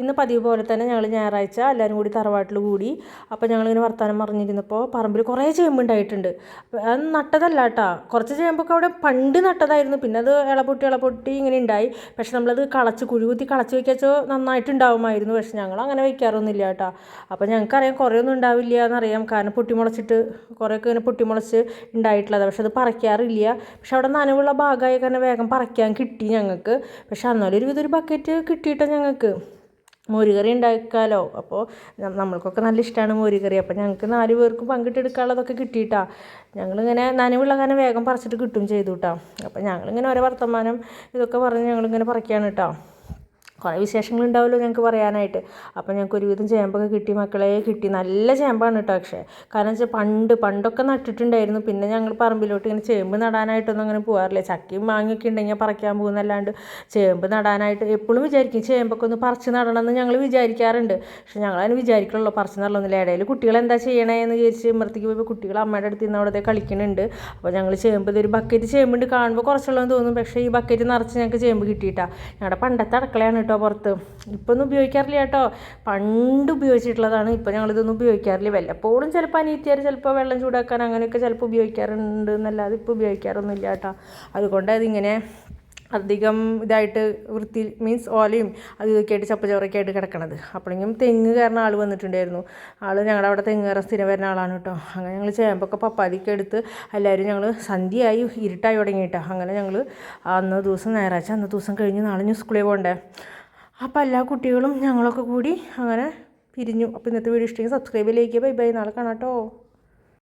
ഇന്ന് പതിവ് പോലെ തന്നെ ഞങ്ങൾ ഞായറാഴ്ച എല്ലാവരും കൂടി തറവാട്ടിൽ കൂടി അപ്പോൾ ഞങ്ങളിങ്ങനെ വർത്തമാനം പറഞ്ഞിരുന്നപ്പോൾ പറമ്പിൽ കുറേ ചേമ്പുണ്ടായിട്ടുണ്ട്. അത് നട്ടതല്ല കേട്ടോ കുറച്ച് ചേമ്പൊക്കെ അവിടെ പണ്ട് നട്ടതായിരുന്നു. പിന്നെ അത് ഇളപൊട്ടി ഇളപൊട്ടി ഇങ്ങനെ ഉണ്ടായി പക്ഷെ നമ്മളത് കളച്ച് കുഴികുത്തി കളച്ച് വെക്കാച്ചോ നന്നായിട്ടുണ്ടാവുമായിരുന്നു. പക്ഷെ ഞങ്ങൾ അങ്ങനെ വെക്കാറൊന്നുമില്ല കേട്ടോ അപ്പോൾ ഞങ്ങൾക്കറിയാം കുറേയൊന്നും ഉണ്ടാവില്ല എന്നറിയാം കാരണം പൊട്ടിമുളച്ചിട്ട് കുറേയൊക്കെ ഇങ്ങനെ പൊട്ടിമുളച്ച് ഉണ്ടായിട്ടുള്ളത് പക്ഷെ അത് പറിക്കാറില്ല. പക്ഷെ അവിടെ നനവുള്ള ഭാഗമായ കാരണം വേഗം പറിക്കാൻ കിട്ടി ഞങ്ങൾക്ക്. പക്ഷെ അന്നാലും ഒരുവിധം ഒരു ബക്കറ്റ് കിട്ടിയിട്ടോ ഞങ്ങൾക്ക്. മോരുകറി ഉണ്ടാക്കാമല്ലോ അപ്പോൾ നമ്മൾക്കൊക്കെ നല്ല ഇഷ്ടമാണ് മോരുകറി. അപ്പോൾ ഞങ്ങൾക്ക് നാല് പേർക്ക് പങ്കിട്ടെടുക്കാനുള്ളതൊക്കെ കിട്ടിയിട്ടാ. ഞങ്ങളിങ്ങനെ നനവുള്ള കാരണം വേഗം പറിച്ചിട്ട് കിട്ടും ചെയ്തു കേട്ടോ അപ്പോൾ ഞങ്ങളിങ്ങനെ ഓരോ വർത്തമാനം ഇതൊക്കെ പറഞ്ഞ് ഞങ്ങളിങ്ങനെ പറിക്കുകയാണ് കേട്ടോ കുറേ വിശേഷങ്ങളുണ്ടാവുമല്ലോ ഞങ്ങൾക്ക് പറയാനായിട്ട്. അപ്പോൾ ഞങ്ങൾക്ക് ഒരുവിധം ചേമ്പൊക്കെ കിട്ടി മക്കളെ കിട്ടി. നല്ല ചേമ്പാണ് കേട്ടോ പക്ഷേ കാരണം വെച്ചാൽ പണ്ട് പണ്ടൊക്കെ നട്ടിട്ടുണ്ടായിരുന്നു. പിന്നെ ഞങ്ങൾ പറമ്പിലോട്ട് ഇങ്ങനെ ചേമ്പ് നടാനായിട്ടൊന്നും അങ്ങനെ പോകാറില്ല ചക്കയും മാങ്ങയൊക്കെ ഉണ്ടെങ്കിൽ പറിക്കാൻ പോകുന്നല്ലാണ്ട് ചേമ്പ് നടാനായിട്ട് എപ്പോഴും വിചാരിക്കും. ചേമ്പൊക്കെ ഒന്ന് പറിച്ച് നടണമെന്ന് ഞങ്ങൾ വിചാരിക്കാറുണ്ട്. പക്ഷെ ഞങ്ങളതിന് വിചാരിക്കണമല്ലോ പറിച്ച് നടണമെന്നില്ല ഇടയിൽ കുട്ടികൾ എന്താ ചെയ്യണേ എന്ന് വിചാരിച്ച് ഇമ്മർത്തേക്ക് പോയപ്പോൾ കുട്ടികൾ അമ്മയുടെ അടുത്ത് നിന്ന് അവിടെ കളിക്കുന്നുണ്ട്. അപ്പോൾ ഞങ്ങൾ ചേമ്പ് ഒരു ബക്കറ്റ് ചേമ്പുണ്ട് കാണുമ്പോൾ കുറച്ചുള്ളതെന്ന് തോന്നും. പക്ഷേ ഈ ബക്കറ്റ് നിറച്ച് ഞങ്ങൾക്ക് ചേമ്പ് കിട്ടിയിട്ടാണ് ഞങ്ങളുടെ പണ്ടത്തെ അടുക്കളയാണ് കേട്ടോ പുറത്ത്. ഇപ്പം ഒന്നും ഉപയോഗിക്കാറില്ല കേട്ടോ. പണ്ട് ഉപയോഗിച്ചിട്ടുള്ളതാണ്. ഇപ്പോൾ ഞങ്ങളിതൊന്നും ഉപയോഗിക്കാറില്ല. വല്ലപ്പോഴും ചിലപ്പോൾ അനിയത്തിയാർ ചിലപ്പോൾ വെള്ളം ചൂടാക്കാൻ അങ്ങനെയൊക്കെ ചിലപ്പോൾ ഉപയോഗിക്കാറുണ്ട് എന്നല്ലാതെ ഇപ്പോൾ ഉപയോഗിക്കാറൊന്നുമില്ല കേട്ടോ. അതുകൊണ്ട് അതിങ്ങനെ അധികം ഇതായിട്ട് വൃത്തി മീൻസ് ഓലയും അത് ഇതൊക്കെ ആയിട്ട് ചപ്പചവറൊക്കെ ആയിട്ട് കിടക്കണത്. അപ്പോഴെങ്കിലും തെങ്ങ് കയറുന്ന ആൾ വന്നിട്ടുണ്ടായിരുന്നു. ആൾ ഞങ്ങളുടെ അവിടെ തെങ്ങ് കയറാൻ സ്ഥിരം വരുന്ന ആളാണ് കേട്ടോ. അങ്ങനെ ഞങ്ങൾ ചേമ്പൊക്കെ പപ്പാതിക്ക് എടുത്ത് എല്ലാവരും ഞങ്ങൾ സന്ധ്യയായി ഇരുട്ടായി തുടങ്ങിയിട്ടോ. അങ്ങനെ ഞങ്ങൾ അന്ന് ദിവസം ഞായറാഴ്ച അന്ന് ദിവസം കഴിഞ്ഞ് നാളെ ഞാൻ സ്കൂളിൽ പോകണ്ടേ അപ്പോൾ എല്ലാ കുട്ടികളും ഞങ്ങളൊക്കെ കൂടി അങ്ങനെ പിരിഞ്ഞു. അപ്പോൾ ഇന്നത്തെ വീഡിയോ ഇഷ്ടമെങ്കിൽ സബ്സ്ക്രൈബ് ചെയ്യുക ബൈ ബൈ നാളെ കാണാം കേട്ടോ.